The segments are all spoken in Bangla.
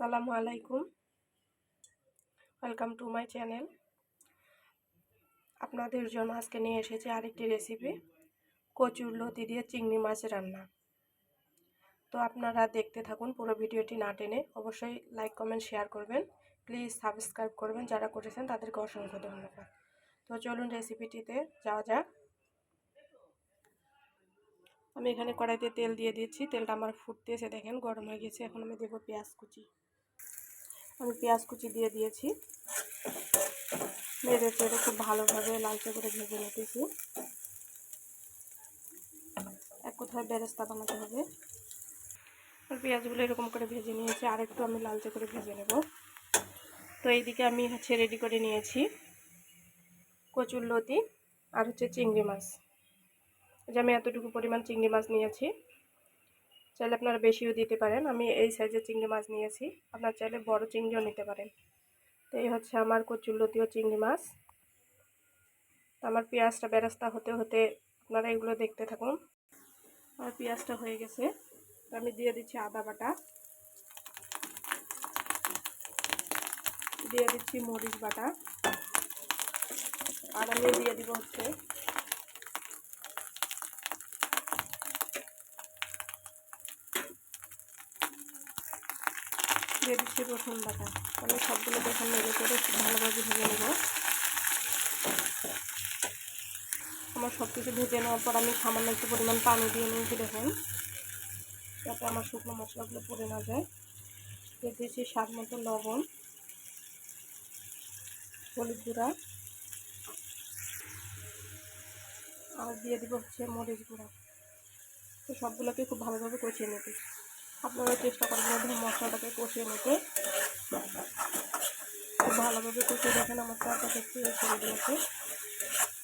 আসসালামু আলাইকুম। ওয়েলকাম টু মাই চ্যানেল আপনাদের জন্য আজকে নিয়ে এসেছি আরেকটি রেসিপি কচুর লতি দিয়ে চিংড়ি মাছ রান্না। তো আপনারা দেখতে থাকুন পুরো ভিডিওটি না টেনে, অবশ্যই লাইক কমেন্ট শেয়ার করবেন। প্লিজ সাবস্ক্রাইব করবেন, যারা করেছেন তাদেরকে অসংখ্য ধন্যবাদ। তো চলুন রেসিপিটিতে যাওয়া যাক। আমি এখানে কড়াইতে তেল দিয়ে দিয়েছি তেলটা আমার ফুটতেছে দেখেন, গরম হয়ে গেছে, এখন আমি দেবো পেঁয়াজ কুচি। আমি পেঁয়াজ কুচি দিয়ে দিয়েছি। নেড়ে চেড়ে খুব ভালোভাবে লালচে করে ভেজে নিতেছি। এক কোথায় বেরেস্তা বানাতে হবে। আর পেঁয়াজগুলো এরকম করে ভেজে নিয়েছি, আর একটু আমি লালচে করে ভেজে নেব। তো এইদিকে আমি হচ্ছে রেডি করে নিয়েছি কচুর লতি আর হচ্ছে চিংড়ি মাছ। যে আমি এতটুকু পরিমাণ চিংড়ি মাছ নিয়েছি। চাইলে আপনারা বেশিও দিতে পারেন। আমি এই সাইজের চিংড়ি মাছ নিয়েছি। আপনার চাইলে বড় চিংড়িও নিতে পারেন। তো এই হচ্ছে আমার কচুরলতীয় চিংড়ি মাছ। আমার পেঁয়াজটা বেরাস্তা হতে হতে আপনারা এগুলো দেখতে থাকুন। আমার পেঁয়াজটা হয়ে গেছে। আমি দিয়ে দিচ্ছি আদা বাটা। দিয়ে দিচ্ছি মরিচ বাটা। আর আমি দিয়ে দিব হচ্ছে দিয়ে দিচ্ছি রসুন বাটা। তাহলে সবগুলো দেখুন নেড়ে করে ভালোভাবে ভেজে নেব। আমার সব কিছু ভেজে নেওয়ার পর আমি সামান্য একটু পরিমাণ পানি দিয়ে নিয়েছি, দেখুন। যাতে আমার শুকনো মশলাগুলো পড়ে না যায়। দিয়ে দিয়েছি স্বাদ মতো লবণ, হলুদ গুঁড়া। আর দিয়ে দিব হচ্ছে মরিচ গুঁড়া। তো সবগুলোকে খুব ভালোভাবে কষিয়ে নিতে আপনারা চেষ্টা করবেন এখানে মশলাটাকে কষিয়ে নিতে। খুব ভালোভাবে কষিয়ে দেখেন, আমার তরকারি একটু ছেড়ে দিয়েছে।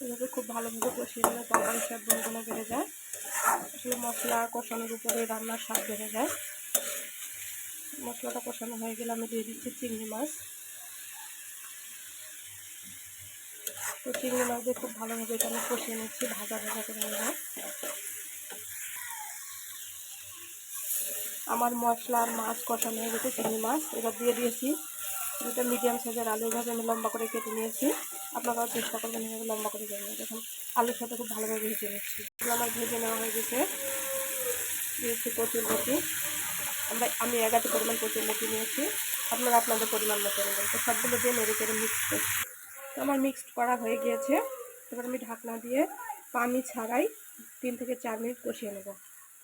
এভাবে খুব ভালোভাবে কষিয়ে নিলে তরকারি স্বাদ গুণগুলো বেড়ে যায়। আসলে মশলা কষানোর উপরে রান্নার স্বাদ বেড়ে যায়। মশলাটা কষানো হয়ে গেলে আমি দিয়ে দিচ্ছি চিংড়ি মাছ। তো চিংড়ি মাছ দিয়ে খুব ভালোভাবে এটা আমি কষিয়ে নিচ্ছি, ভাজা ভাজা করে নেব। আমার মশলা আর মাছ কষানো হয়ে গেছে, চিংড়ি মাছ। এবার দিয়ে দিয়েছি দুটো মিডিয়াম সাইজের আলু এভাবে আমি লম্বা করে কেটে নিয়েছি। আপনারাও চেষ্টা করবেন এভাবে লম্বা করে নেবেন দেখুন, আলুর সাথে খুব ভালোভাবে ভেজে নিচ্ছি। আমার ভেজে নেওয়া হয়ে গেছে। দিয়েছি কচুর লতি আমরা, আমি এগারো পরিমাণ কচুর লতি নিয়েছি। আপনারা আপনাদের পরিমাণ মতো নেবেন। তো সবগুলো দিয়ে নেড়ে চেড়ে মিক্স করছি। আমার মিক্সড করা হয়ে গিয়েছে। এবার আমি ঢাকনা দিয়ে পানি ছাড়াই তিন থেকে চার মিনিট কষিয়ে নেব।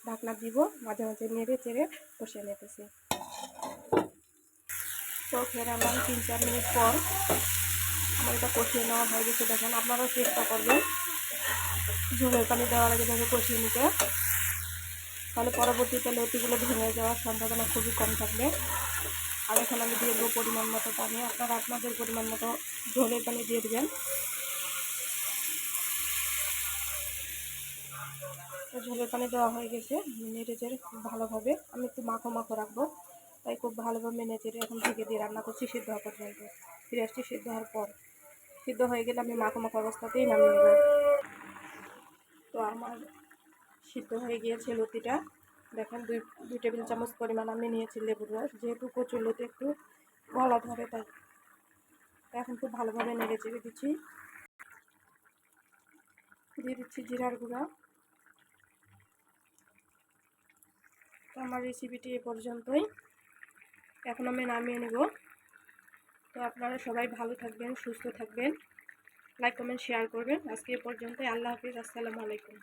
ঢাকনা দিব, মাঝে মাঝে নেড়ে চেড়ে কষিয়ে নিতেছি। তো ফের আমার তিন চার মিনিট পর আমার এটা কষিয়ে নেওয়া হয়ে গেছে। দেখেন, আপনারাও চেষ্টা করবেন ঝোলের পানি দেওয়ার আগে ভাবে কষিয়ে নিতে। তাহলে পরবর্তীতে লতিগুলো ভেঙে যাওয়ার সম্ভাবনা খুবই কম থাকবে। আর এখানে আমি দিয়ে দেবো পরিমাণ মতো পানি। আপনারা আপনাদের পরিমাণ মতো ঝোলের পানি দিয়ে দেবেন। ঝোলের পানি দেওয়া হয়ে গেছে, নেড়ে খুব ভালোভাবে। আমি একটু মাখো মাখো রাখব, তাই খুব ভালোভাবে মেনে এখন ঢেকে দিয়ে রান্না করছি সিদ্ধ হওয়া পর্যন্ত। ফিরে আসছি সিদ্ধ হওয়ার পর। সিদ্ধ হয়ে গেলে আমি মাখো মাখো অবস্থাতেই নামিয়ে নেব। তো আমার সিদ্ধ হয়ে গিয়েছে লতিটা। দেখেন দুই দুই টেবিল চামচ পরিমাণ আমি নিয়েছি লেবুর রস। যেহেতু কচুর লতি একটু গলা ধরে তাই এখন খুব ভালোভাবে নেড়ে চেড়ে দিচ্ছি। দিয়ে দিচ্ছি জিরার গুঁড়া। আমার রেসিপিটি এ পর্যন্তই। এখন আমি নামিয়ে নেব। তো আপনারা সবাই ভালো থাকবেন, সুস্থ থাকবেন। লাইক কমেন্ট শেয়ার করবেন। আজকে এ পর্যন্তই। আল্লাহ হাফিজ। আসসালামু আলাইকুম।